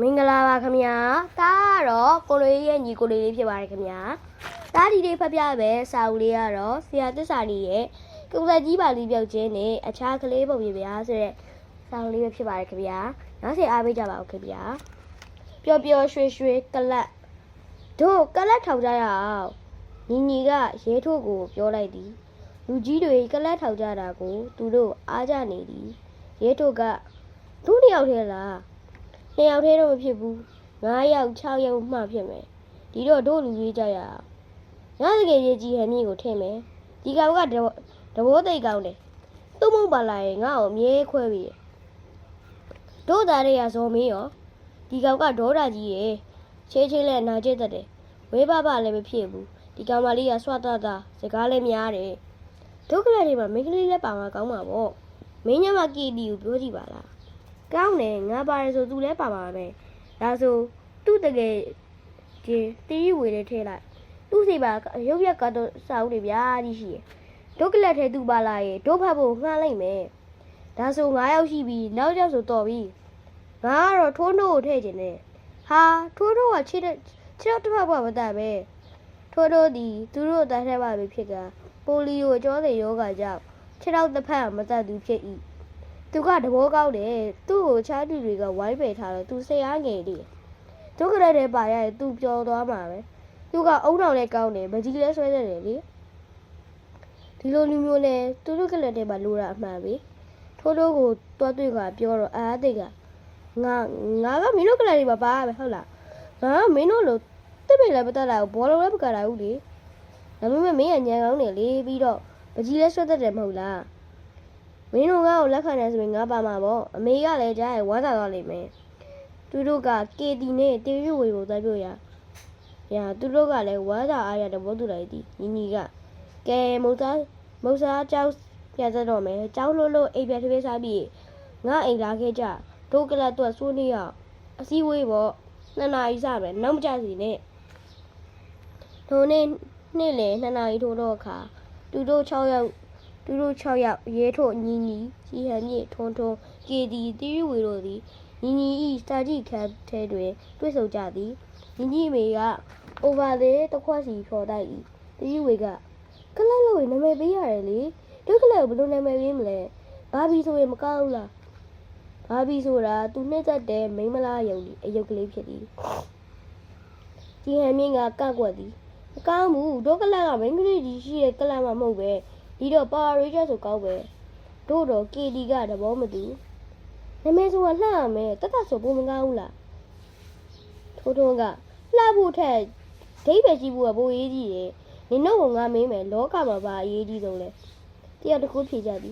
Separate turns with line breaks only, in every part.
မင်္ဂလာပါခင်ဗျာဒါကတော့ကိုလိုရဲ့ညီကိုလေးလေးဖြစ်ပါတယ်ခင်ဗျာဒါဒီလေးဖတ်ပြပဲစာအုပ်လေးကတော့ဆရာသစ္စာနီရဲ့ကုသကြီးပါလေးပြောက်ခြင်းနဲ့အခြားကလေးပုံပြပြားဆိုတဲ့စာအုပ်လေးပဲဖြစ်ပါတယ်ခင်ဗျာနောက်ဆက်အားပေးကြပါဦးခင်ဗျာပျော်ပျော်ရွှေရွှေကလတ်တို့ကလတ်ထောင်ကြရအောင်ညီညီကရဲထိုးကိုပြောလိုက်သည်လူကြီးတွေကလတ်ထောင်ကြတာကို သူတို့အားကြနေသည်ရဲထိုးကသူ့နှစ်ယောက်ထဲလား နှစ်ယောက်တည်းတော့မဖြစ်ဘူး9ယောက်6ယောက်မှဖြစ်မယ်ဒီတော့တို့လူကြီးကြရအောင်ညစကေရေးကြီးဟန်မြင့်ကိုထည့်မယ်ဒီကောင်ကတဘောတဘောသိတ်ကောင်းတယ်သူ့မုံပါလာရင်ငါ့ကိုအမြဲခွဲပြီးတယ်တို့သားတွေကဇော်မင်းရောဒီကောင်ကဒေါတာကြီးရဲ့ချေးချေးနဲ့နာကျစ်တတ်တယ်ဝေးပပလည်းမဖြစ်ဘူးဒီကောင်မလေးကဆွတ်တတာစကားလည်းများတယ်ဒုက္ခလေးတွေမှာမိန်းကလေးလည်းပါမှာကောင်းမှာပေါ့မင်းညမကီတီကိုပြောကြည့်ပါလား ကောင်းတယ်ငါပါတယ်ဆိုသူလည်းပါပါပဲဒါဆိုသူ့တကယ်ဒီတီးဝေလေးထည့်လိုက်သူ့စီပါရုပ်ရက်ကတော့စာအုပ်တွေဗျာကြီးရှိရယ်ဒုက္ကလက်ထဲသူပါလာရဲ့ဒုဖတ်ဖို့ငှားလိုက်မယ်ဒါဆို9ယောက်ရှိပြီနောက်ယောက်ဆိုတော့ပြီငါကတော့ထိုးနှုတ်ကိုထည့်ခြင်းနဲ့ဟာထိုးနှုတ်ကခြေတဲ့ခြေတော့တစ်ဖက်ဘဝမတတ်ပဲထိုးနှုတ်ဒီသူတို့တန်းထဲပါပဲဖြစ်ကပိုလီယိုကျောသေးယောဂကြောင့်ခြေတော့တစ်ဖက်ကမတတ်သူဖြစ်၏ သူကတဘောကောင်းတယ်သူ့ကိုချားတူတွေကဝိုင်းပယ်ထားတယ်သူစိတ်အားငယ်တယ်ဒုက္ခရက်တဲ့ပါရရင်သူပျော်သွားမှာပဲသူကအုံတော်လည်းကောင်းတယ်မကြီးလည်းဆွဲတတ်တယ်လေဒီလိုလူမျိုးလဲသူတို့ကလက်တဲ့ပါလိုတာအမှန်ပဲထိုးထိုးကိုတွားတွေ့ကပြောတော့အာသိကငါငါကမင်းတို့ကလက်တွေပါပါပဲဟုတ်လားငါကမင်းတို့လိုတစ်ပိတ်လည်းမတတ်လာဘူးဘောလုံးလည်းမကတာဘူးလေဒါပေမဲ့မင်းကညံကောင်းတယ်လေပြီးတော့ပကြီးလည်းဆွဲတတ်တယ်မဟုတ်လား မင်းတို့ငါ့ကိုလက်ခံတယ်ဆိုရင်ငါပါမှာပေါ့အမေကလည်းကြားရဝမ်းသာသွားလိမ့်မယ်သူတို့ကကေတီနဲ့တေရွဝေကိုသွားပြောရရာသူတို့ကလည်းဝမ်းသာအားရတဲ့ဘောတူလိုက်သည်ညီညီကကဲမုတ်သားမုတ်စားကြောက်ပြတ်တော့မယ်ကြောက်လို့လို့အိမ်ပြတ်သေးစားပြီးငါအိမ်လာခဲ့ကြဒုကလတ်တော့စိုးနေရအစည်းဝေးပေါ့နှစ်နာရီစမယ်နောက်မကြစီနဲ့ဒိုနေ့နေ့လေနှစ်နာရီထိုးတော့အခါသူတို့6ယောက် သူတို့6ယောက်ရဲထုတ်ညီညီကြီးဟန်မြင့်ထွန်းထွန်းကေဒီတီရီဝေတို့သည်ညီညီဤစာကြည့်ခန်းထဲတွင်တွေ့ဆုံကြသည်ညီညီမေကအိုဗာလေးတစ်ခွက်စီဖြော်တိုက်၏တီရီဝေကကလတ်လို့နာမည်ပေးရတယ်လေဒုက္ခလက်ကိုဘယ်လိုနာမည်ပေးမလဲဘာဘီဆိုရင်မကောက်ဘူးလားဘာဘီဆိုတာသူနှစ်သက်တဲ့မိန်းမလားယုံဒီအယုတ်ကလေးဖြစ်သည်ကြီးဟန်မြင့်ကကန့်ကွက်သည်မကောင်းဘူးဒုက္ခလက်ကမိန်းကလေးကြီးရှိတဲ့ကလတ်မှမဟုတ်ပဲ ဒီတော့ပါရီချက်ဆိုကောက်ပဲတို့တော့ KD ကတဘောမတူနာမည်ဆိုတာလှရမယ်တတ်တတ်ဆိုပုံမကောင်းဘူးလားထိုးထုံးကလှဖို့ထက်ဒိဗယ်ရှိဖို့ကပိုရေးကြီးတယ်နင်တို့ကငါမေးမယ်လောကမှာပါအရေးကြီးဆုံးလဲတယောက်တစ်ခုဖြေကြပြီ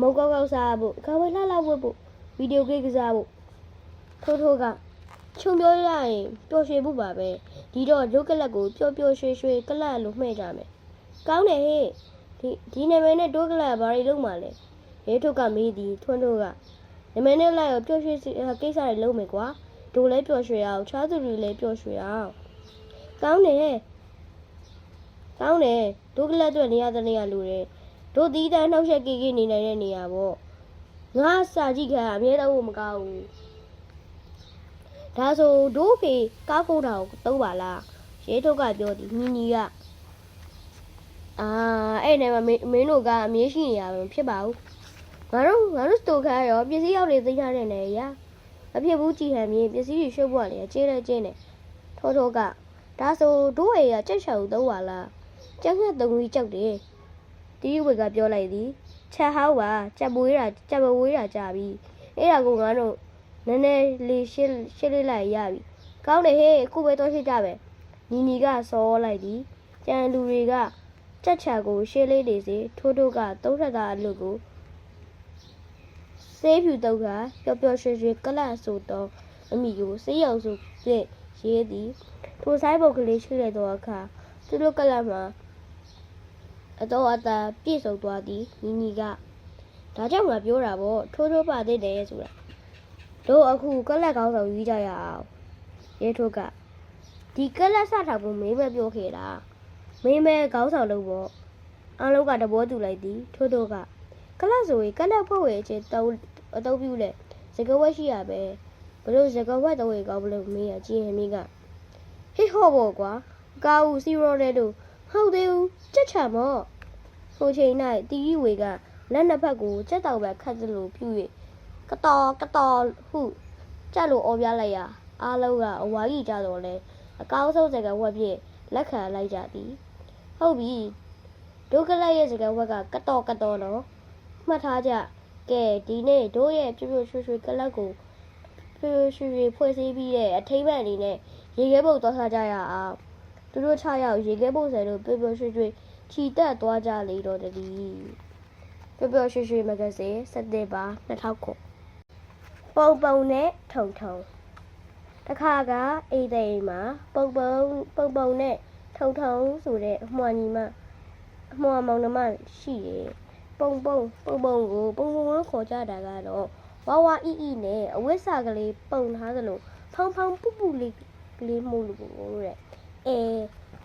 မုတ်ကောက်ကောက်စားဖို့ကာဝယ်လှလှဝတ်ဖို့ဗီဒီယိုဂိမ်းကစားဖို့ထိုးထိုးကခြုံပြောရရင်ပျော်ရွှင်ဖို့ပါပဲဒီတော့ရုပ်ကလတ်ကိုပျော်ပျော်ရွှင်ရွှင်ကလတ်လို့မှဲ့ကြမယ်ကောင်းတယ်ဟဲ့ ဒီဒီနာမည်နဲ့တိုးကလာဘာတွေလုံးမှာလဲရဲထုတ်ကမေးသည်ထွန်းတို့ကနာမည်နဲ့လိုက်ရောပျော်ရွှင်စီကိစ္စတွေလုံးမယ်ကွာတို့လည်းပျော်ရွှင်အောင်ချားသူတွေလည်းပျော်ရွှင်အောင်ကောင်းတယ်ကောင်းတယ်ဒုက္ခလက်အတွက်နေရာတဲ့နေရာလူတွေတို့တီးတန်းနှောက်ရက်ကေကေနေနိုင်တဲ့နေရာပေါ့ငါစာကြည့်ခံအမြဲတမ်းမကောင်းဘူးဒါဆိုဒိုးဖေကားဖုန်းတာကိုသုံးပါလားရဲထုတ်ကပြောသည်ညီညီက အာအဲ့နဲ့မမင်းမင်းတို့ကအမြဲရှိနေရမှာဖြစ်ပါဘူးငါတို့ငါတို့စတိုခါရောပစ္စည်းရောက်နေသိထားတဲ့နေရာမဖြစ်ဘူးကြည်ဟန်မြေပစ္စည်းတွေရှုပ်ဖို့ကလည်းအကျဲတဲ့ကျင်းတယ်ထိုးထိုးကဒါဆိုတို့အေကကြက်ချောက်သုံးပါလားကြက်ငှက်သုံးပြီးကြောက်တယ်တီးဝေကပြောလိုက်သည်ချက်ဟောက်ပါကြက်ပွေးတာကြက်ပဝေးတာကြပြီအဲ့ဒါကိုငါတို့နည်းနည်းလေးရှင်းရှင်းလေးလိုက်ရပြီကောင်းတယ်ဟေးအခုပဲတော့ရှင်းကြပဲညီညီကစောလိုက်သည်ကြံလူတွေက ကြက်ချာကိုရှေးလေးနေစေထိုးထိုးကသုံးထက်သားအလွတ်ကိုဆေးဖြူတော့ကပျော်ပျော်ရွှင်ရွှင်ကလန့်ဆိုတော့အမိကိုဆေးရုံဆိုပြည့်ရေးသည်ထိုဆိုင်ပုတ်ကလေးရှိလိုက်တော့အခါသူတို့ကလန့်မှာအတော့အတာပြည့်စုံသွားသည်ညီညီကဒါကြောင့်ငါပြောတာပေါ့ထိုးထိုးပါသေးတယ်ဆိုတာတို့အခုကလန့်ကောင်းဆောင်ယူကြရအောင်ရဲထိုးကဒီကလန့်စထောက်ဖို့မင်းပဲပြောခဲ့တာ မင်းမဲခေါင်းဆောင်လို့ပေါ့အားလုံးကတဘောတူလိုက်သည်ထို့ထို့ကကလတ်ဆိုရင်ကလတ်ဖွဲ့ဝေအချင်းတောင်းအတော့ပြုလေစကဝက်ရှိရပဲဘလို့စကားဝတ်တော့ကောင်းဘလို့မေးရကြီးရင်မိကဟေးဟော့ဘောကွာကာဦးစီရောတဲ့တို့ဟုတ်သေးဘူးကြက်ချံမော့ဆိုချိန်၌တီရီဝေကလက်နှစ်ဖက်ကိုကြက်တောက်ပဲခတ်သလိုပြု၍ကတော်ကတော်ဟုကြက်လိုအော်ပြလိုက်ရာအားလုံးကအဝါကြီးကြတော့လဲအကောင်းဆုံးစကားဝတ်ဖြင့်လက်ခံလိုက်ကြသည် ဟုတ်ပြီဒုက္ခလိုက်ရဲ့စကားဝတ်ကကတော်ကတော်နော်မှတ်ထားကြကဲဒီနေ့တို့ရဲ့ပြပြရွှေရွှေကလပ်ကိုဖြူဖြူရွှေဖွဲ့စည်းပြီးတဲ့အထိမ့်မှန်အနေနဲ့ရေခဲပုတ်သွားစားကြရအောင်သူတို့6ယောက်ရေခဲပုတ်ဆယ်တို့ပျော်ပျော်ရွှေရွှေခြီတက်သွားကြလေတော့တည်းပျော်ပျော်ရွှေရွှေမဂ္ဂဇင်း7ပါ2000ခုပုံပုံနဲ့ထုံထုံတခါကအိတ်သိမ်းမှာပုံပုံပုံပုံနဲ့ ထုံထုံဆိုတဲ့အမွှာညီမအမွှာမောင်နှမရှိတယ်ပုံပုံပုံပုံကိုပုံပုံလို့ခေါ်ကြတာကတော့ဝါဝါအီအီနဲ့အဝိစာကလေးပုံထားသလိုဖောင်းဖောင်းပူပူလေးကလေးမို့လို့တဲ့အဲ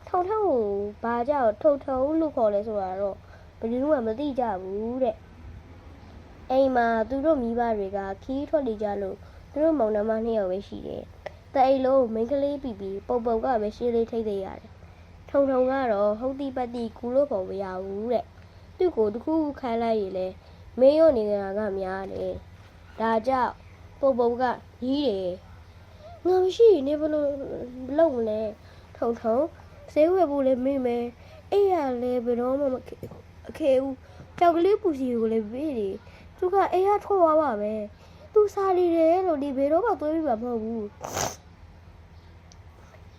ထုံထုံကိုဘာကြောင့်ထုံထုံလို့ခေါ်လဲဆိုတာတော့ဘယ်သူမှမသိကြဘူးတဲ့အိမ်မှာသူတို့မိဘတွေကခီးထွက်နေကြလို့သူတို့မောင်နှမနှစ်ယောက်ပဲရှိတယ်တဲ့အိမ်လုံးမိန်းကလေးပြီးပြီးပုံပုံကပဲရှင်းလေးထိတ်သေးရတယ် ထုံထုံကတော့ဟုတ်တိပတ်တိကူလို့ခေါ်မရဘူးတဲ့သူ့ကိုတစ်ခုခုခိုင်းလိုက်ရင်လေမင်းရောနေတာကများတယ်ဒါကြောင့်ပုံပုံကကြီးတယ်ငါမရှိရင်နေဘလို့လုံမလဲထုံထုံဈေးဝယ်ဖို့လည်းမေ့မယ်အဲ့ရလဲဘယ်တော့မှမအခဲဘူးကြောက်ကလေးပူစီကိုလည်းပေးတယ်သူကအဲ့ရထွက်သွားပါပဲသူစားနေတယ်လို့ဒီဘယ်တော့မှသွေးပြမှာမဟုတ်ဘူး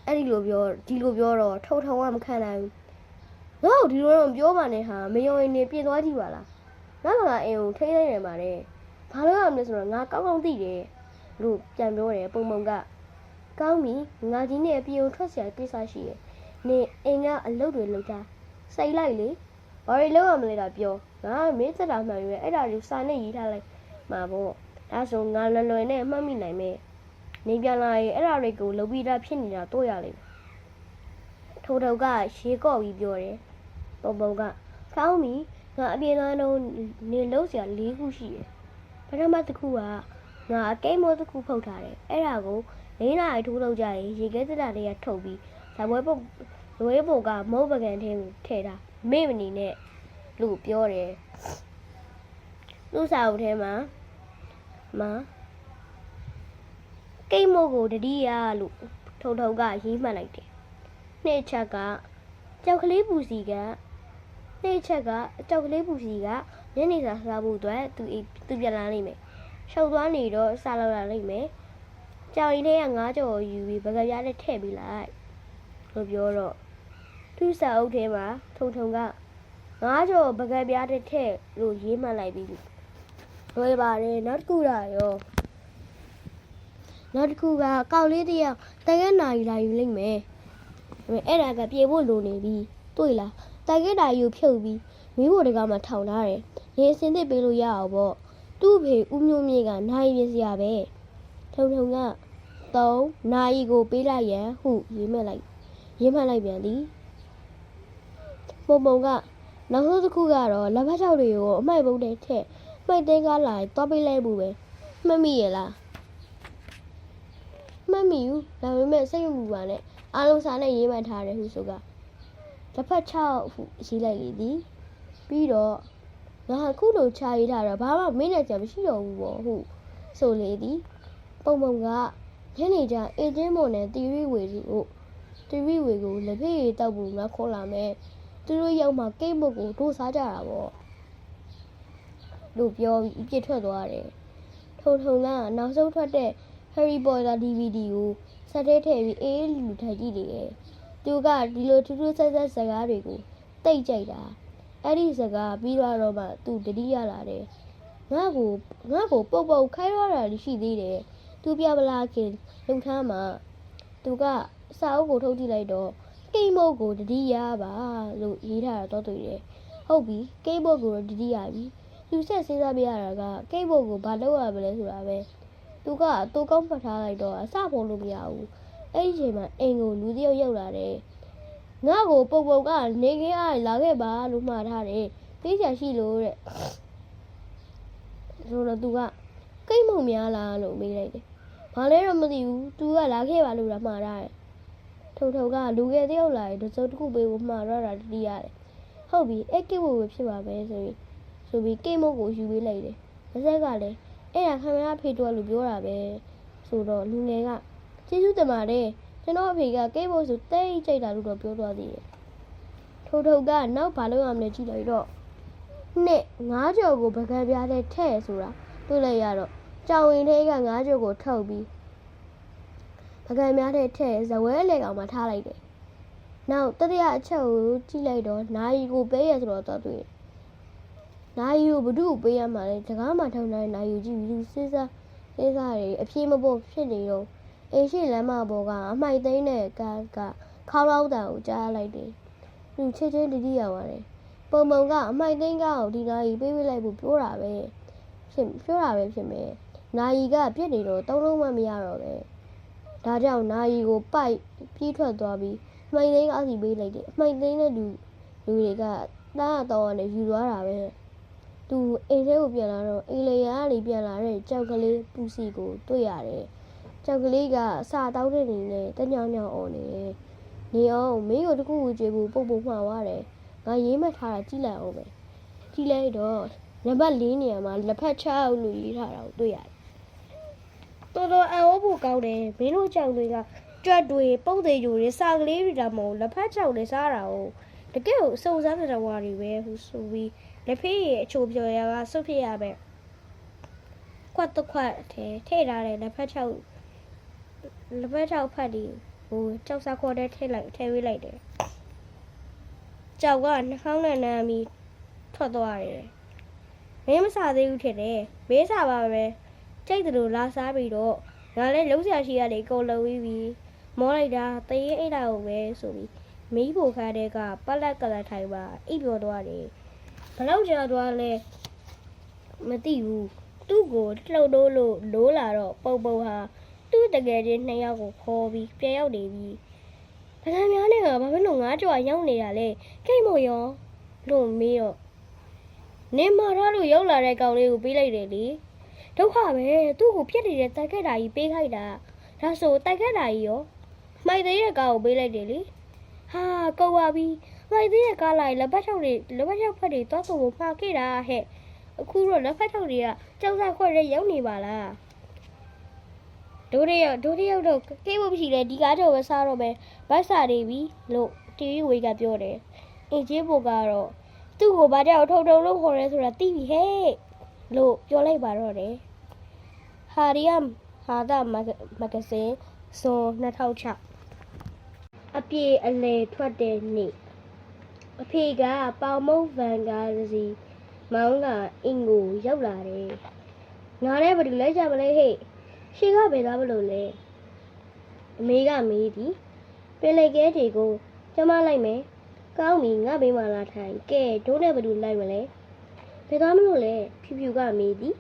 အဲ့ဒီလိုပြောဒီလိုပြောတော့ထုံထုံကမခံနိုင်ဘူးငါ့ကိုဒီလိုတော့ပြောပါနဲ့ဟာမယုံရင်နေပြင်သွားကြည့်ပါလားငါ့ဘာသာအင်ကိုထိမ့်လိုက်နေပါတယ်ဘာလို့ရမလဲဆိုတော့ငါကောင်းကောင်းသိတယ်လို့ပြန်ပြောတယ်ပုံပုံကကောင်းပြီငါကြီးနဲ့အပြင်ကိုထွက်ဆရာကိစ္စရှိတယ်နေအင်ကအလုပ်တွေလုပ်တာစိတ်လိုက်လေဘာတွေလုပ်ရမလဲတာပြောငါမင်းသက်တာမှန်ရွယ်အဲ့ဒါတွေစာနဲ့ရေးထားလိုက်မှာပေါ့ဒါဆိုငါလွယ်လွယ်နဲ့မှတ်မိနိုင်မယ် နေပြန်လာရင်အဲ့ဒါတွေကိုလုံပြီးသားဖြစ်နေတာတွေ့ရလိမ့်မယ်ထိုးထုတ်ကရေကော့ပြီးပြောတယ်ပုံပုံကကောင်းပြီငါအပြင်းသားလုံးနေလို့စရာ၄ခုရှိတယ်ပထမတစ်ခုကငါအကိမောတစ်ခုဖုတ်ထားတယ်အဲ့ဒါကို၄နာရီထိုးထုတ်ကြရင်ရေခဲစစ်တာတွေကထုတ်ပြီးဇပွဲပုံဇပွဲပုံကမုတ်ပကံထင်းထည့်တာမေ့မနေနဲ့လို့ပြောတယ်သူ့စာအုပ်ထဲမှာမှာ ကိတ်မိုးကိုတတိယလို့ထုံထုံကရေးမှတ်လိုက်တယ်နှစ်ချက်ကကြောက်ကလေးပူစီကနှစ်ချက်ကအကြောက်ကလေးပူစီကညနေစာစားဖို့အတွက်သူအိမ်သူပြန်လာလိမ့်မယ်။ရှောက်သွားနေတော့စားလောက်လာလိမ့်မယ်။ကြောင်ရင်ထဲကငါးကြော်ကိုယူပြီးဘကပြားနဲ့ထည့်ပေးလိုက်။လို့ပြောတော့သူ့စာအုပ်ထဲမှာထုံထုံကငါးကြော်ဘကပြားနဲ့ထည့်လို့ရေးမှတ်လိုက်ပြီးလွယ်ပါတယ်နောက်တစ်ခုကရော နောက်တစ်ခုကကောက်လေးတစ်ယောက်တကယ်နာယူလာယူလိမ့်မယ်။ဒါပေမဲ့အဲ့ဒါကပြေဖို့လိုနေပြီ။တွေ့လားတကယ်နာယူဖြုတ်ပြီးမိဖို့တကမှထောင်ထားတယ်။နေအစင်သစ်ပေးလို့ရအောင်ပေါ့။သူ့ဖေဦးမျိုးမြေကနိုင်ပြစရာပဲ။ထုံထုံက3နိုင်ကိုပေးလိုက်ရန်ဟုရေးမှတ်လိုက်ရေးမှတ်လိုက်ပြန်သည်။ပုံပုံကနောက်ဆုံးတစ်ခုကတော့လက်ဖက်ချောက်တွေကိုအမိုက်ပုံးတဲ့ထက်မှိတ်သိမ်းကားလာရင်သွားပေးလိုက်မှုပဲ။မှတ်မိရဲ့လား။ မှတ်မိဘူး။ဒါပေမဲ့စိတ်မပူပါနဲ့။အားလုံးစားနဲ့ရေးမှတ်ထားတယ်ဟုဆိုကလက်ဖက်ချောက်ဟုရေးလိုက်လေသည်။ပြီးတော့ငါအခုလိုခြာရေးထားတော့ဘာမှမင်းနဲ့ကြံမရှိတော့ဘူးပေါ့ဟုဆိုလေသည် ပုံပုံကညနေကျအေဂျင့်မွန်နဲ့တီရီဝေကိုတီရီဝေကိုလက်ဖေးရတောက်ဖို့ငါခေါ်လာမယ်သူတို့ရောက်မှကိတ်မုတ်ကိုတို့စားကြတာပေါ့လို့ပြောပြီးပြစ်ထွက်သွားတယ်ထုံထုံကနောက်ဆုံးထွက်တဲ့ Harry Potter DVD ကိုစက်ထဲထည့်ပြီးအေးလူထိုင်ကြည့်နေတယ်သူကဒီလိုထူးထူးဆန်းဆန်းစကားတွေကိုတိတ်ကြိုက်တာအဲ့ဒီစကားပြီးတော့တော့မှသူတတိယလာတယ်ငါ့ကိုငါ့ကိုပုတ်ပုတ်ခိုင်းရတာရှိသေးတယ်သူပြပလာခင်လုံခမ်းမှာသူကစာအုပ်ကိုထုတ်ကြည့်လိုက်တော့ကိတ်မုတ်ကိုတတိယပါလို့ရေးထားတာတော့တွေ့တယ်ဟုတ်ပြီကိတ်မုတ်ကိုတတိယပြီသူဆက်စဉ်းစားပြရတာကကိတ်မုတ်ကိုဘာလုပ်ရမလဲဆိုတာပဲ သူကတူကောင်းဖတ်ထားလိုက်တော့အစဖို့လို့မရဘူးအဲ့ဒီချိန်မှာအိမ်ကိုလူတစ်ယောက်ရောက်လာတယ်ငါ့ကိုပုတ်ပုတ်ကနေခင်းအားလာခဲ့ပါလို့မှားထားတယ်။သိချာရှိလို့တဲ့။ဆိုတော့သူကကိတ်မုံများလားလို့မေးလိုက်တယ်ဘာလဲတော့မသိဘူးသူကလာခဲ့ပါလို့လားမှားရတယ်ထုံထုံကလူငယ်တယောက်လာရင်တစ်စုံတစ်ခုပေးဖို့မှားတော့တာတတိရတယ်ဟုတ်ပြီအဲ့ကိတ်ဖို့ပဲဖြစ်ပါပဲဆိုပြီးဆိုပြီးကိတ်မုတ်ကိုယူပေးလိုက်တယ်ပါဇက်ကလည်း အဲ့ဒါခင်ဗျားဖေတော့လို့ပြောတာပဲဆိုတော့လူငယ်ကကျေးဇူးတင်ပါတယ်ကျွန်တော်အဖေကကိတ်ဖို့ဆိုတိတ်ကြိတ်တာလို့တော့ပြောသွားသေးတယ်ထိုထုံကနောက်ဘာလို့ရမလဲကြည့်လိုက်တော့နှစ်ငါးကြော်ကိုပကံပြားတဲ့ထဲ့ဆိုတာတွေ့လိုက်ရတော့ကြောင်ဝင်ထဲကငါးကြော်ကိုထုတ်ပြီးပကံပြားတဲ့ထဲ့ဇဝဲလေကောင်မှာထားလိုက်တယ်။နောက်တတိယအချက်ကိုကြည့်လိုက်တော့နာယီကိုပေးရဆိုတော့တော့တွေ့တယ်။ နာယီကိုဘု து ကိုပေးရမှာလဲတကားမှထောင်တဲ့နာယီကိုကြည့်ပြီးစဉ်းစားစဉ်းစားရအပြေးမပေါ်ဖြစ်နေတော့အိမ်ရှိလမ်းမပေါ်ကအမိုက်သိမ်းတဲ့ကားကခေါင်းလောက်တန်ကိုကြားလိုက်တယ်။သူချစ်ချင်းတတိယပါတယ်။ပုံပုံကအမိုက်သိန်းကားကိုဒီနာယီပေးပေးလိုက်ဖို့ပြောတာပဲဖြစ်ပြောတာပဲဖြစ်မယ်နာယီကပြစ်နေတော့သုံးလုံးမှမရတော့ပဲဒါကြောင့်နာယီကိုပိုက်ပြီးထွက်သွားပြီးအမိုက်သိန်းကားစီပေးလိုက်တယ်အမိုက်သိန်းတဲ့လူလူတွေကတားတော့နဲ့ယူသွားတာပဲ သူအိမ်ထဲကိုပြန်လာတော့အိမ်လေယာကနေပြန်လာတဲ့ကြောက်ကလေးပူစီကိုတွေ့ရတယ်ကြောက်ကလေးကအစာတောက်တဲ့နေနဲ့တညောင်ညောင်អော်နေတယ်နေအောင်မင်းကိုတခုခုကြွေဖို့ပုတ်ပုတ်မှားသွားတယ်ငါရေးမှတ်ထားတာကြည့်လိုက်အောင်ပဲကြည့်လိုက်တော့နံပါတ်၄နေရာမှာလက်ဖက်ချောက်လို့ရေးထားတာကိုတွေ့ရတယ်တော်တော်အံ့ဩဖို့ကောင်းတယ်မင်းတို့ကြောင်တွေကကြွက်တွေပုံသေးကြိုတွေစာကလေးတွေဒါမဟုတ်လက်ဖက်ချောက်တွေစားတာကိုတကယ်ကိုစုံစမ်းတဲ့ဝါတွေပဲဟူဆိုပြီး လက်ဖေးရဲ့အချိုပြော်ရကစုပ်ဖြစ်ရပဲခွတ်တစ်ခွတ်ထဲထည့်ထားတဲ့လက်ဖက်ချောက်လက်ဖက်ချောက်ဖတ်ဒီဟိုကြောက်စားခေါ်တဲ့ထည့်လိုက်ထည့်ပေးလိုက်တယ်ကြောက်ကနှာခေါင်းနဲ့နမ်းပြီးထွက်သွားတယ်။မင်းမစားသေးဘူးထင်တယ်။မေးစားပါပဲ။ကြိတ်တယ်လို့လာစားပြီးတော့ငါလည်းလုံးဆရာရှိရတယ်ကိုလုံပြီးပြီးမောလိုက်တာတရေအိတ်တာကိုပဲဆိုပြီးမီးဖို့ခါတဲ့ကပလက်ကလထိုင်ပါအိပ်ပြောသွားတယ်။ ဘလောက်ကြာသွားလဲမသိဘူး။သူ့ကိုလှုပ်လို့လို့လိုးလာတော့ပုံပုံဟာသူ့တကယ်ချင်းနှစ်ယောက်ကိုခေါ်ပြီးပြန်ရောက်နေပြီ။ပကံများနဲ့ကဘာဖြစ်လို့ငါးကြော်ရောက်နေတာလဲကိတ်မို့ရောလို့မေးတော့နင်မာရလို့ရောက်လာတဲ့ကောင်လေးကိုပေးလိုက်တယ်လေဒုက္ခပဲသူ့ကိုပြက်နေတဲ့တိုက်ခက်တာကြီးပေးခိုက်တာဒါဆိုတိုက်ခက်တာကြီးရောမှိုက်သေးတဲ့ကောင်ကိုပေးလိုက်တယ်လေဟာကောက်ပါပြီ မှိုက်သေးတဲ့ကားလိုက်လက်ပတ်ချောက်တွေလက်ပတ်ချောက်ဖက်တွေသွားဆိုဖို့မှာခဲ့တာဟဲ့အခုတော့လက်ဖက်ချောက်တွေကကြောက်စားခွက်ရဲရောက်နေပါလားဒိုးရရောက်ဒိုးရရောက်တော့ကိတ်ဖို့မရှိလဲဒီကားတော့ပဲစားတော့ပဲဘတ်စာနေပြီလို့တီဗီဝေးကပြောတယ်အင်ဂျင်ဘိုကတော့သူ့ကိုဘာကြောင့်ထုံထုံလို့ခေါ်ရဲဆိုတာသိပြီဟဲ့လို့ပြောလိုက်ပါတော့တယ်ဟာရီယမ်ဟာတာမဂဇင်းဇွန်2006အပြေအလေထွက်တဲ့နေ့ အဖေကပေါင်မုတ်ဗန်ကားတစ်စီးမောင်းကအင်ကိုရောက်လာတယ်ငါလည်းဘယ်လိုလဲကြမလဲဟဲ့ရှေကဘယ်သွားမလို့လဲအမေကမေးသည်ပင်လေကဲတွေကိုကျမလိုက်မယ်ကောင်းပြီငါဘေးမှာလာထိုင်ကဲဒိုးနဲ့ဘယ်သူလိုက်မလဲဘယ်သွားမလို့လဲဖြူဖြူကမေးသည်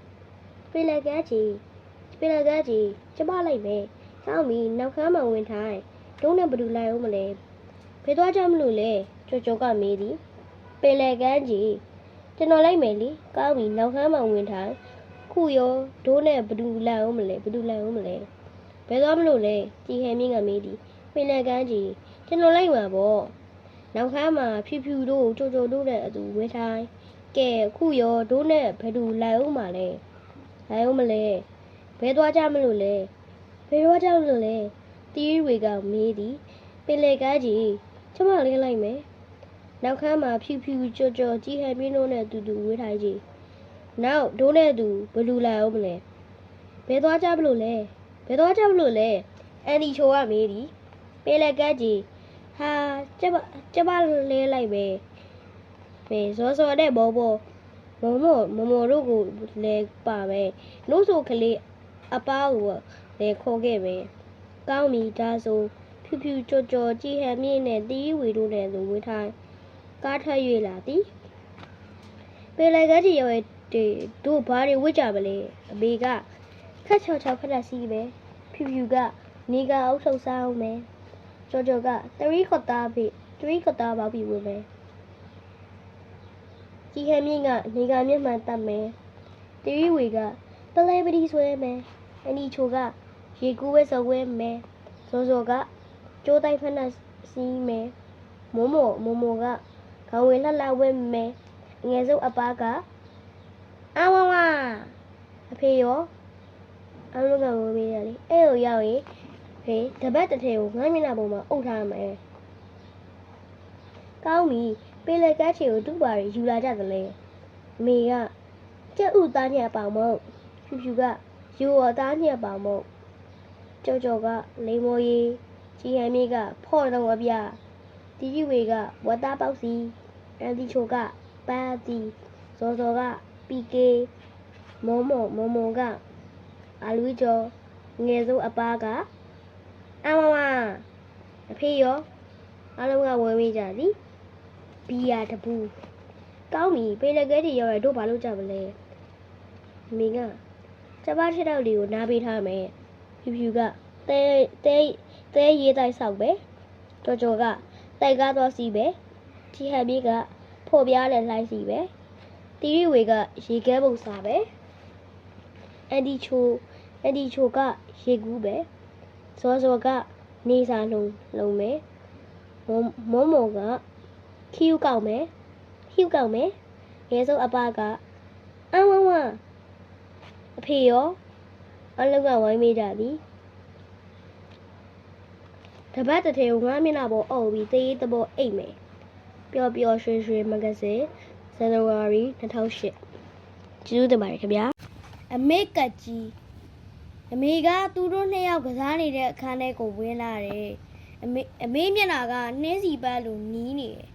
ပင်လေကဲကြီးပင်လေကဲကြီးကျမလိုက်မယ်ကောင်းပြီနောက်ခမ်းမှာဝင်ထိုင်ဒိုးနဲ့ဘယ်သူလိုက်အောင်မလဲဘယ်သွားကြမလို့လဲ ကြော်ကြော်ကမေးသည်ပင်လေကဲကြီးကျွန်တော်လိုက်မယ်လीကောင်းပြီနောက်ခမ်းမှာဝင်ထိုင်ခုရောဒိုးနဲ့ဘဒူလိုက်အောင်မလဲဘဒူလိုက်အောင်မလဲဘယ်သွားမလို့လဲကြည်ဟဲမြင့်ကမေးသည်ပင်လယ်ကမ်းကြီးကျွန်တော်လိုက်မှာပေါ့နောက်ခါမှာဖြူဖြူတို့ကြိုကြိုတို့တဲ့အတူဝဲထိုင်းကဲခုရောဒိုးနဲ့ဘဒူလိုက်အောင်မလဲလိုက်အောင်မလဲဘယ်သွားကြမလို့လဲဘယ်သွားကြမလို့လဲတီးတွေကမေးသည်ပင်လယ်ကမ်းကြီးကျမလေးလိုက်မယ် နောက်ခါမှာဖြူဖြူကြော်ကြော်ကြည်ဟဲမြင့်တို့နဲ့အတူတူဝဲထိုင်းကြီးနောက်ဒိုးနဲ့သူဘလူလာအောင်မလဲဘယ်သွားကြမလို့လဲဘယ်သွားကြမလို့လဲအန်ဒီချိုကမေးသည်ပေးလက်ကတ်ကြီးဟာကျမကျမလဲလိုက်ပဲပဲစောစောတဲ့ဘောဘောမမောမမောတို့ကိုလည်းပါပဲလို့ဆိုကလေးအပားကိုလည်းခေါ်ခဲ့ပဲကောင်းပြီဒါဆိုဖြူဖြူကြော်ကြော်ကြည်ဟန်မြင့်နဲ့တီးဝီတို့နဲ့သူဝေးထိုင်း ကားထွက်၍လာသည်ပေလက်ကတ်ကြီးရဲ့တေတို့ဘာတွေဝစ်ကြမလဲအမေကခက်ချော်ချော်ဖက်တာစီးပဲဖြူဖြူကနေကအုပ်ထုတ်စားအောင်မယ်ကြော်ကြော်ကတရီခတ်သားပြီတရီခတ်သားပေါပြီးဝင်မယ်ကြီးခဲမြင့်ကနေကမျက်မှန်တတ်မယ်တရီဝေကပလဲပတိဆွဲမယ်အနီချိုကရေကူးဝဲစော်ဝဲမဲဇော်ဇော်ကကျိုးတိုက်ဖက်နဲ့စီးမဲမိုးမိုမိုမိုက ခေါင်းဝင်လှလှဝဲမဲအငယ်ဆုံးအပားကအဝဝအဖေရောအလုံးကဝေးရလေအဲ့လိုရောက်ရင်ဖေတပတ်တစ်ထည်ကိုငါးမျက်နှာပေါ်မှာအုပ်ထားရမယ်ကောင်းပြီပေးလက်ကတ်ချီကိုတူပါရီယူလာကြတယ်လေအမေကကြက်ဥသားညက်ပေါင်မုတ်ဖြူဖြူကယူော်သားညက်ပေါင်မုတ်ကြော်ကြော်ကလိမ္မော်ရီကြီးဟန်မြေကဖော့တော့ဝပြ တီကြီးဝေကဝတ်သားပေါက်စီအန်တီချိုကပန်းတီဇော်ဇော်ကပီကေမောမောမောမောကအာလူကျော်ငယ်ဆုံးအပားကအမမအဖေရောအားလုံးကဝယ်မိကြသည်ဘီယာတပူကောင်းပြီပေလကဲတီရောက်ရတို့ဘာလို့ကြမလဲမိကကျပထက်တော့လေးကိုနားပေးထားမယ်ဖြူဖြူကတဲတဲတဲရေးတိုက်ဆောက်ပဲကြော်ကြော်က တိုက်ကားသွားစီပဲချီဟန်မြေကဖော်ပြားနဲ့လှိုင်းစီပဲတီရီဝေကရေခဲပုံစားပဲအန်ဒီချိုအန်ဒီချိုကရေကူးပဲဇောဇောကနေစာလုံးလုံးပဲမောမောကခီယူကောက်မယ်ခီယူကောက်မယ်ရဲစုပ်အပကအဝဝအဖေရောအလောက်ကဝိုင်းမိကြသည် တပတ်တစ်ထည်ကိုငါးမျက်နှာပေါ်အုပ်ပြီးသေးတဘောအိတ်မယ်ပျော်ပျော်ရွှင်ရွှင်မဂ္ဂဇင်းဇန်နဝါရီ2008ကျေးဇူးတင်ပါတယ်ခင်ဗျာအမေကကြီးအမေကသူတို့နှစ်ယောက်ကစားနေတဲ့အခန်းထဲကိုဝင်လာတယ်အမေအမေမျက်နှာကနှင်းစီပတ်လိုနီးနေတယ်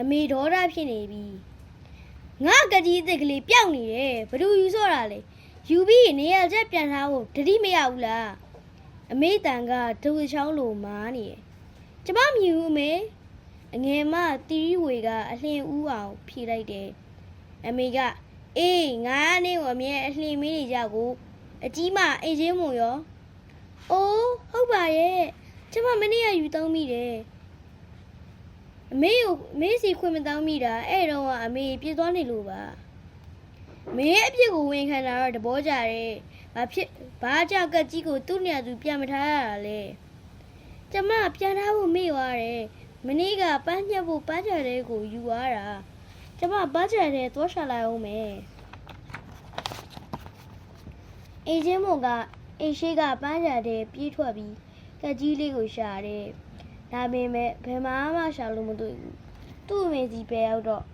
အမေဒေါသဖြစ်နေပြီငါကကြီးအစ်စ်ကလေးပျောက်နေတယ်ဘယ်သူယူဆော့တာလဲယူပြီးနေရာချက်ပြန်ထားဖို့တတိမရဘူးလား အမေတန်ကဒုချောင်းလိုမားနေတယ်ကျမမြည်ဘူးအမေအငယ်မတီရီဝေကအလှင်ဦးအောင်ဖြေလိုက်တယ်အမေကအေးငါကနေကိုအမြဲအလှင်မင်းနေကြကိုအကြီးမအိမ်ချင်းမုံရောအိုးဟုတ်ပါရဲ့ကျမမနေ့ကယူသုံးမိတယ်အမေကိုအမေစီခွင့်မတောင်းမိတာအဲ့တော့ကအမေပြစ်သွားနေလို့ပါမင်းရဲ့အပြစ်ကိုဝန်ခံတာတော့တဘောကြတယ် ဘာဖြစ်ဘာကြောက်ကကြီးကိုသူ့နေရာသူပြန်မထားရတာလဲကျမပြန်ထားဖို့မေ့သွားတယ်မနေ့ကပန်းညက်ဖို့ပန်းချတဲ့ကိုယူသွားတာကျမပန်းချတဲ့သွားရှာလိုက်အောင်မယ်အေဂျင့်မုံကအိမ်ရှိကပန်းချတဲ့ပြေးထွက်ပြီးကကြီးလေးကိုရှာတယ်ဒါပေမဲ့ဘယ်မှမှရှာလို့မတွေ့ဘူးသူ့အမေစီပဲရောက်တော့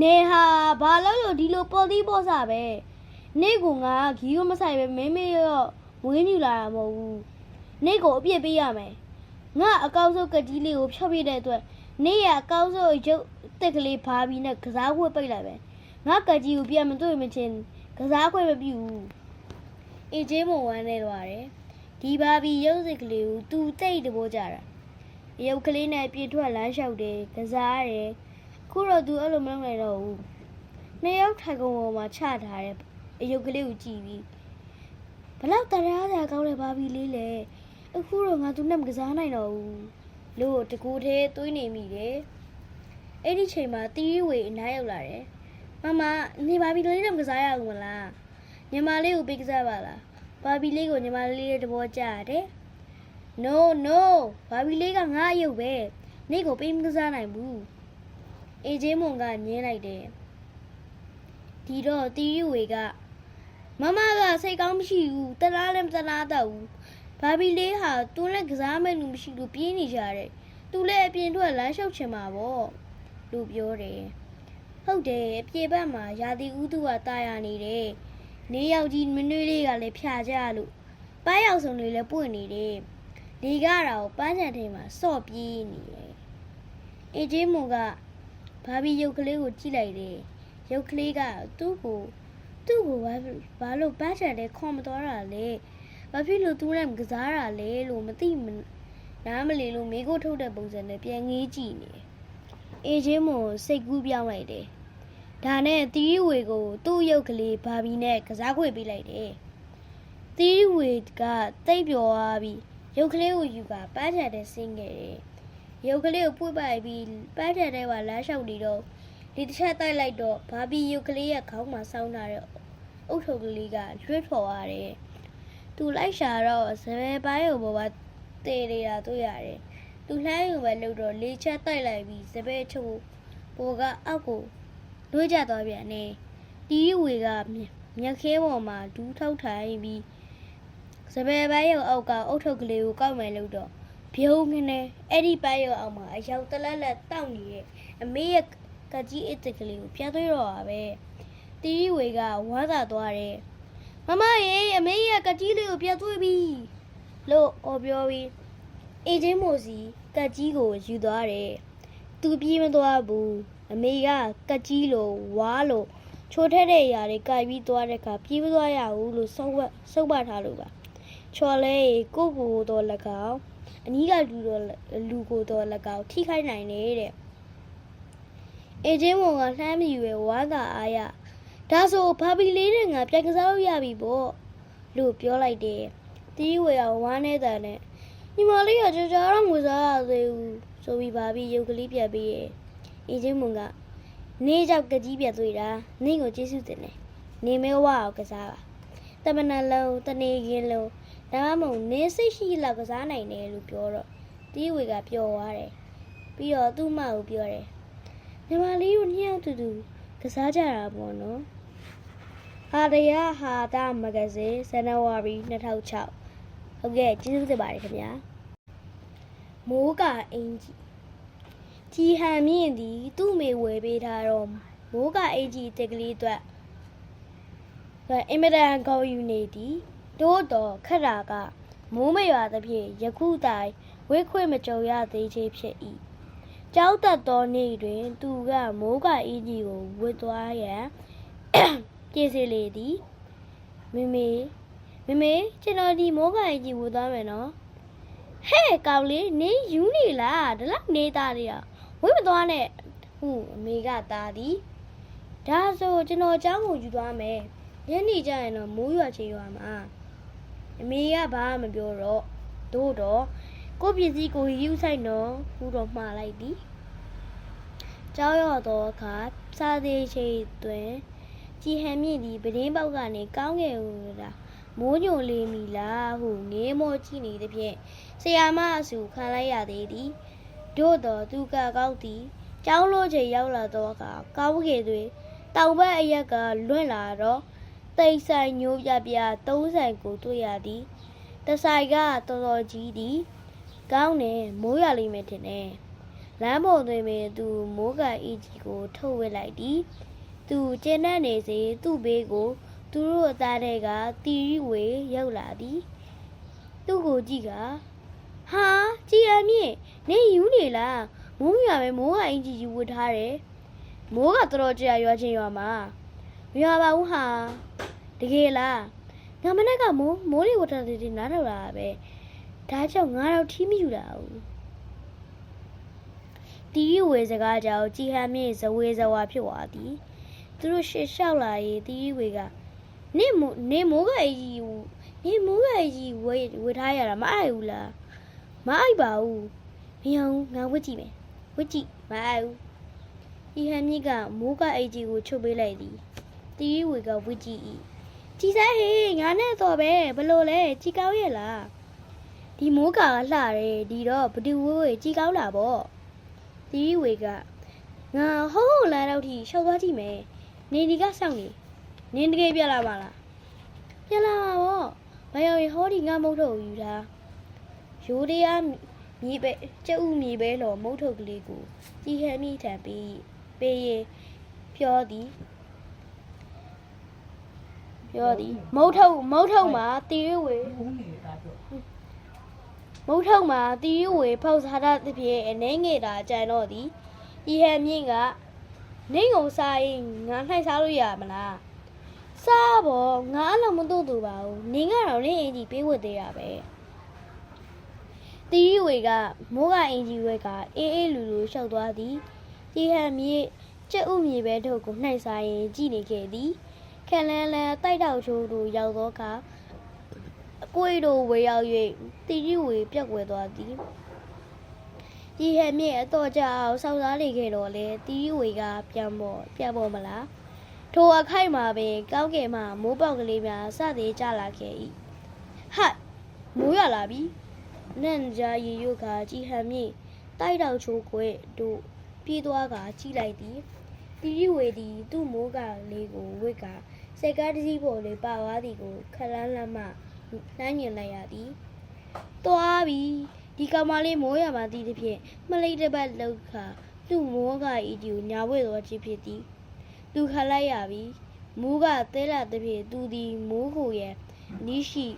နေဟာဘာလို့လို့ဒီလိုပေါ်သီးပေါ်စားပဲ နေကိုငါဂီကိုမဆိုင်ပဲမင်းမေရောမွေးမြူလာတာမဟုတ်ဘူးနေကိုအပြစ်ပေးရမယ်ငါအကောက်ဆုံးကကြီးလေးကိုဖြောက်ပြတဲ့အတွက်နေရအကောက်ဆုံးရုပ်တက်ကလေးဖားပြီးနဲ့ကစားခွေပိတ်လိုက်ပဲငါကကြီးကိုပြန်မတွေ့မချင်းကစားခွေမပြုဘူးအေဂျင်းမဝမ်းနေသွားတယ်ဒီဘာဘီရုပ်စိတ်ကလေးကိုသူတိတ်တဘောကြတာရုပ်ကလေးနဲ့ပြေထွက်လမ်းလျှောက်တယ်ကစားတယ်ခုတော့သူအဲ့လိုမလုပ်နိုင်တော့ဘူးနှစ်ယောက်ထိုင်ကုန်ပေါ်မှာချထားတဲ့ အယုတ်ကလေးကိုကြည့်ပြီးဘလောက်တရားစရာကောင်းတဲ့ဘာဘီလေးလဲအခုတော့ငါသူနဲ့မကစားနိုင်တော့ဘူးလို့တကူသေးသွေးနေမိတယ်အဲ့ဒီချိန်မှာတီးဝေအနားရောက်လာတယ်မမနေဘာဘီလေးနဲ့မကစားရဘူးမလားညီမလေးကိုပေးကစားပါလားဘာဘီလေးကိုညီမလေးရဲ့တဘောကြရတယ် no no ဘာဘီလေးကငါအယုတ်ပဲနေကိုပေးမကစားနိုင်ဘူးအေဂျင်းမွန်ကညင်းလိုက်တယ်ဒီတော့တီရီဝေက မမကစိတ်ကောင်းမရှိဘူးတလားလည်းမတလားတော့ဘူးဘာဘီလေးဟာသူလည်းကစားမဲ့လူမရှိလို့ပြေးနေကြတယ်သူလည်းအပြင်ထွက်လမ်းလျှောက်ချင်မှာပေါ့လို့ပြောတယ်ဟုတ်တယ်အပြေဘက်မှာရာသီဥတုကတာယာနေတယ်နေရောက်ကြီးမနှွေးလေးကလည်းဖြာကြလို့ပန်းရောက်စုံတွေလည်းပွင့်နေတယ်ဒီကတော့ပန်းချန်ထဲမှာစော့ပြေးနေတယ်အေဂျင်းမွန်ကဘာဘီရုပ်ကလေးကိုကြည့်လိုက်တယ်ရုပ်ကလေးကသူ့ကို သူ့ကိုဘာဘာလို့ပန်းချန်တဲ့ခွန်မတော်တာလဲဘာဖြစ်လို့သူနဲ့မကစားတာလဲလို့မသိမနားမလီလို့မိကိုထုတ်တဲ့ပုံစံနဲ့ပြန်ငေးကြည့်နေအေဂျင်းမွန်စိတ်ကူးပြောင်းလိုက်တယ်ဒါနဲ့တီးဝေကို သူ့ရုပ်ကလေးဘာဘီနဲ့ကစားခွေပေးလိုက်တယ်တီးဝေကတိတ်ပျော်သွားပြီးရုပ်ကလေးကိုယူကပန်းချန်တဲ့ဆင်းခဲ့တယ်ရုပ်ကလေးကိုပွေ့ပိုက်ပြီးပန်းထန်ထဲမှာလမ်းလျှောက်နေတော့ ဒီတစ်ချက်တိုက်လိုက်တော့ဘာဘီရုပ်ကလေးရဲ့ခေါင်းမှာစောင်းထားတဲ့အုတ်ထုပ်ကလေးကလွှတ်ထော်ရတယ်သူလိုက်ရှာတော့စပယ်ပိုင်းကိုဘောကတေးနေတာတွေ့ရတယ်သူလှမ်းယူပဲလို့တော့လေချက်တိုက်လိုက်ပြီးစပယ်ချုပ်ဘောကအောက်ကိုလွှဲကျသွားပြန်နေတီးဝေကမြက်ခဲပေါ်မှာဒူးထောက်ထိုင်ပြီးစပယ်ပိုင်းရဲ့အောက်ကအုတ်ထုပ်ကလေးကိုကောက်မယ်လို့တော့ပြုံးခနဲ့အဲ့ဒီပိုင်းရဲ့အောက်မှာအယောက်တလက်လက်တောက်နေတဲ့အမေရဲ့ ကကြီးအစ်စ်ကလေးကိုပြသွေးတော့တာပဲတီးဝေကဝါသာသွားတယ်မမရေအမေရကကြီးလေးကိုပြတ်သွေးပြီလို့အော်ပြောပြီးအေဂျင်းမိုစီကကြီးကိုယူသွားတယ်သူပြေးမသွားဘူးအမေကကကြီးလိုဝါလို့ချိုးထက်တဲ့ຢာတွေကင်ပြီးသွားတဲ့အခါပြေးမသွားရဘူးလို့ဆုံးဝက်ဆုံးပထားလို့ပါချော်လဲကိုကိုကိုတော့၎င်းအနီးကလူတော့လူကိုတော့၎င်းထိခိုက်နိုင်နေတဲ့ အေဂျင်းမိုကလှမ်းမြည်ရွယ်ဝါသာအားရဒါဆိုဘာဘီလေးနဲ့ငါပြန်ကစားလို့ရပြီပေါ့လို့ပြောလိုက်တယ်တီးဝေကဝမ်းနေတဲ့နဲ့ညီမလေးကကြကြတော့ငွေစားရသေးဘူးဆိုပြီးဘာဘီရုပ်ကလေးပြတ်ပြီးရဲ့အင်းချင်းမွန်ကနေကြောက်ကကြီးပြတ်သွေးတာနင့်ကိုကျေးဇူးတင်တယ်နေမဲဝအောင်ကစားပါတမနာလုံးတနေကင်းလုံးဒါမှမဟုတ်နေစိတ်ရှိလောက်ကစားနိုင်တယ်လို့ပြောတော့တီးဝေကပျော်သွားတယ်ပြီးတော့သူ့မကိုပြောတယ် ညီမလေးတို့ညှောက်တူတူကစားကြတာပေါ့နော်ဟာရယာဟာတာမဂဇင်းဇန်နဝါရီ2006ဟုတ်ကဲ့ကျေးဇူးတင်ပါတယ်ခင်ဗျာမိုးကအင်ကြီးကြီးဟန်မြင့်သည်သူ့မေဝယ်ပေးထားတော့မိုးကအင်ကြီးတက်ကလေးအတွက်ဒါအင်မတန်ကောင်းယူနေသည်တို့တော့ခက်တာကမိုးမရွာသဖြင့်ယခုတိုင်ဝိခွေမကြုံရသေးချေဖြစ်၏ ကြောက်တတ်သောနေ့တွင် သူကမိုးကအင်ကြီးကိုဝတ်သွားရန် ပြေစီလေသည်မေမေမေမေကျွန်တော်ဒီမောကိုင်ကြီးဝတ်သွားမယ်နော်ဟဲ့ကောင်လေးနင်းယူနေလားဒီလောက်နေသားလေးอ่ะဝတ်မသွားနဲ့ဟုအမေကသားသည်ဒါဆိုကျွန်တော်เจ้าကိုယူသွားမယ်ညနေကျရင်တော့မိုးရွာချေရွာမှာအမေကဘာမှမပြောတော့တို့တော့ ကိုယ့်ပစ္စည်းကိုယူဆိုင်တော့ဟူတော့မှားလိုက်သည်ကျောင်းရောက်တော့အခါစားသေးချိန်တွင်ကြည်ဟန်မြင့်ဒီပဒင်းပေါက်ကနေကောင်းငယ်ဟူတာမိုးညိုလေးမီလားဟုငေးမောကြည့်နေသည်ဖြင့်ဆရာမအစုခံလိုက်ရသေးသည်တို့တော်သူကကောက်သည်ကျောင်းလို့ချိန်ရောက်လာတော့အခါကောင်းကယ်တွင်တောင်ဘက်အရက်ကလွင့်လာတော့တိတ်ဆိုင်ညိုးပြပြသုံးဆိုင်ကိုတွေ့ရသည်တဆိုင်ကတော်တော်ကြီးသည် ကောင်းတယ်မိုးရလိမ့်မယ်ထင်တယ်လမ်းပေါ်တွင်ပင်သူမိုးကန်အီကြီးကို ထုတ်ဝစ်လိုက်သည်သူကျင်းတဲ့နေစေသူ့ဘေးကို သူတို့အသားတွေကတီရီဝေရောက်လာသည်သူ့ကိုကြည့်ကဟာကြည်အမြင့်နေယူနေလားမိုးမြပဲမိုးကအင်ကြီးယူဝတ်ထားတယ်မိုးကတော်တော်ကြာရွာချင်းရွာမှာမရွာပါဘူးဟာတကယ်လားငါမနေ့ကမိုးမိုးလေးဝတ်ထားတဲ့နားထောင်လာတာပဲ ဒါကြောင့်ငါတော့ထီးမယူတာဘူးတီရီဝေစကားကြောင့်ကြည်ဟန်မြင့်ဇဝေဇဝါဖြစ်သွားသည်သူတို့ရှေ့လျှောက်လာရေးတီးဝေကနေမိုးနေမိုးကကြီးကိုနေမိုးကကြီးဝေဝေထားရတာမအိုက်ဘူးလားမအိုက်ပါဘူးမရဘူးငါဝတ်ကြည့်မယ်ဝတ်ကြည့်မအိုက်ဘူးဒီဟန်မြင့်ကမိုးကအိတ်ကြီးကိုချုပ်ပေးလိုက်သည်တီးဝေကဝတ်ကြည့်၏ကြည်စားဟေးငါနဲ့တော့ပဲဘလို့လဲကြည်ကောင်းရဲ့လား ဒီမိုးကကလှတယ်ဒီတော့ဘဒူဝေးဝေးကြည်ကောင်းလာပေါ့တီးဝေကငါဟိုးလမ်းတော့ထိရှောက်သွားကြည့်မယ်နေဒီကစောင့်နေနင်းတကယ်ပြလာပါလားပြလာပါဗောမယောရင်ဟောဒီငါမုတ်ထုတ်ယူတာရိုးတရားမြေပဲကျုပ်မြေပဲလော်မုတ်ထုတ်ကလေးကိုကြည်ဟမ်းမိထံပေးပေးရင်ပြောသည်ပြောသည်မုတ်ထုတ်မုတ်ထုတ်မှာတီးဝေမုတ် ထုတ်မှာတီးဝေဖောက်စားတဲ့ဖြင့်အနေငယ်တာကြံတော့သည်ဤဟန်မြင့်ကနေငုံစားရင်ငါနှိုက်စားလို့ရမလားစားပေါ့ငါအဲ့လိုမတို့သူပါဘူးနင်းကတော့နင်းအင်ကြီးပေးဝတ်သေးတာပဲတီရီဝေကမိုးကအင်ကြီးဝဲကအေးအေးလူလူရှောက်သွားသည်ဒီဟန်မြေကျက်ဥမြေပဲထုတ်ကိုနှိုက်စားရင်ကြည်နေခဲ့သည်ခက်လန်းလန်းတိုက်တောက်ချိုးတို့ရောက်သောအခါ အကွေးတို့ဝေရောက်၍တီရီဝေပြက်ွယ်သွားသည်ဒီဟဲ့မြင့်အတော့ကြအောင်စောက်စားနေခဲ့တော့လေတီးဝေကပြန်ပေါ်ပြန်ပေါ်မလားထိုအခိုက်မှာပင်ကောင်းကင်မှမိုးပေါက်ကလေးများစသည်ကျလာခဲ့၏ဟတ်မိုးရလာပြီနန့်ကြားရေရွတ်ကကြည်ဟန်မြေတိုက်တောက်ချိုးခွဲတို့ပြေးသွားကကြီးလိုက်သည်တီရီဝေသည်သူ့မိုးကလေးကိုဝစ်ကစိတ်ကားတစ်စီးပေါ်လေးပါသွားသည်ကိုခလန်းလန်းမှ နှမ်းညင်လိုက်ရသည်သွားပြီဒီကောင်မလေးမိုးရမှာသည်တစ်ဖြင့်မလိတ်တစ်ပတ်လောက်ခါသူ့မိုးကဤဒီကိုညာဝဲသွားခြင်းဖြစ်သည်သူခလိုက်ရပြီမိုးကသဲလာတစ်ဖြင့်သူသည်မိုးကိုရဲ့နီးရှိ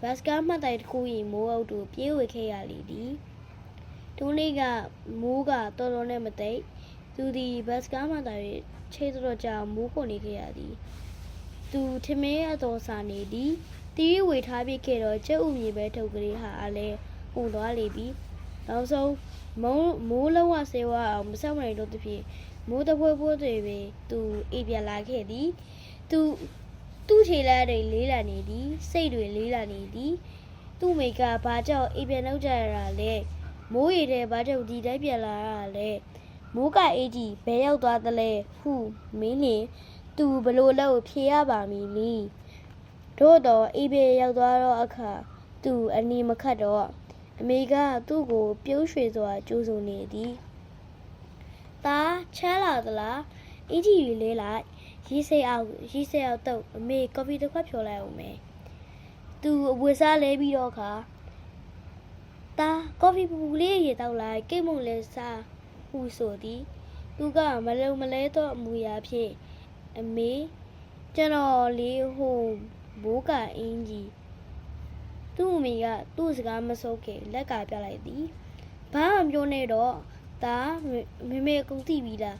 ဘတ်စကားမှတ်တိုင်တစ်ခု၏မိုးအုပ်တို့ပြေးဝေခဲ့ရလေသည်ဒုနေ့ကမိုးကတော်တော်နဲ့မသိပ်သူသည်ဘတ်စကားမှတ်တိုင်၍ခြေတော်ကြာမိုးကုန်နေခဲ့ရသည်သူထမင်းအတော်စာနေသည် တီးဝေထားပြီးခဲ့တော့ကျုပ်ဥမြေပဲထုတ်ကလေးဟာအလဲပုံသွားလေပြီနောက်ဆုံးမုံမိုးလုံးဝဆေးဝါးအောင်မဆောက်နိုင်တော့သဖြင့်မိုးတပွဲပွဲတွေပဲသူအိပ်ပြလာခဲ့သည်သူသူ့ခြေလက်တွေလေးလာနေသည်စိတ်တွေလေးလာနေသည်သူ့မိကဘာကြောင့်အိပ်ပြန်လောက်ကြရတာလဲမိုးရီတဲ့ဘာကြောင့်ဒီတိုင်းပြန်လာရတာလဲမိုးကအေးကြီးဘယ်ရောက်သွားသလဲဟုမင်းလင်သူဘလို့လို့ဖြေရပါမည်လီ တို့တော့အိပ်ပြန်ရောက်သွားတော့အခါသူအနီမခတ်တော့အမေကသူ့ကိုပြုံးရွှေစွာကြိုးစုံနေသည်။ตาချမ်းလာသလားအင်ကြီးရီလေးလိုက်ရီးစိတ်အောင်ရီးစိတ်အောင်တော့အမေကော်ဖီတစ်ခွက်ဖြော်လိုက်အောင်မယ်။သူအဝတ်စားလဲပြီးတော့ခါတာကော်ဖီပူပူလေးရေတောက်လိုက်ကိတ်မုံလဲစားဟူဆိုသည်သူကမလုံမလဲတော့အမူအရာဖြင့်အမေကျွန်တော်လေးဟို ဘိုးကအင်းကြီးသူ့အမေကသူ့စကားမစိုးခင်လက်ကပြလိုက်သည်ဘာမှမပြောနဲ့တော့ဒါမေမေအကုန်သိပြီလား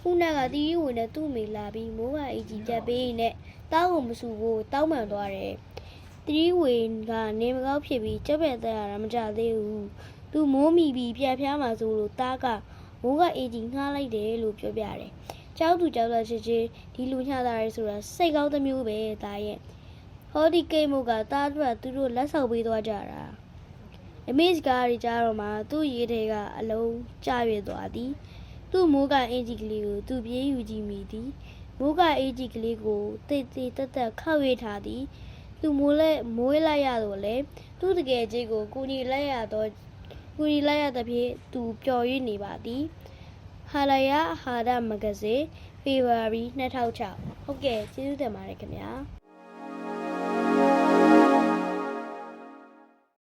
ခုနကတီးရီဝင်နဲ့သူ့မိလာပြီးမိုးကအေးကြီးပြတ်ပေးနဲ့တောင်းကိုမဆူဖို့တောင်းပန်သွားတယ်။တီးရီဝင်ကနေမကောက်ဖြစ်ပြီးကြောက်ပြက်သက်ရတာမကြသေးဘူး။သူမိုးမိပြီးပြက်ဖျားမှဆိုလို့တားကမိုးကအေးကြီးငှားလိုက်တယ်လို့ပြောပြတယ်။ကြောက်သူကြောက်တဲ့ချစ်ချင်းဒီလူညတာရဲဆိုတာစိတ်ကောင်းတစ်မျိုးပဲတားရဲ့။ ဟောဒီကိတ်မို့ကတားတို့ကသူတို့လက်ဆောင်ပေးသွားကြတာ။အမေစကားတွေကြားတော့မှသူ့ရေးတွေကအလုံးကျရွေသွားသည်။သူ့မိုးကအင်ဂျီကလေးကိုသူပြေးယူကြည့်မိသည်မိုးကအင်ဂျီကလေးကိုတိတ်တိတ်တက်တက်ခောက်ရထားသည် သူမိုးလဲမွေးလိုက်ရတော့လေသူ့တကယ်ကြီးကိုကူညီလိုက်ရတော့ကူညီလိုက်ရတဲ့ဖြင့်သူပျော်ရည်နေပါသည်ဟာလယာဟာဒမဂဇင်းဖေဖော်ဝါရီ2006ဟုတ်ကဲ့ကျေးဇူးတင်ပါတယ်ခင်ဗျာ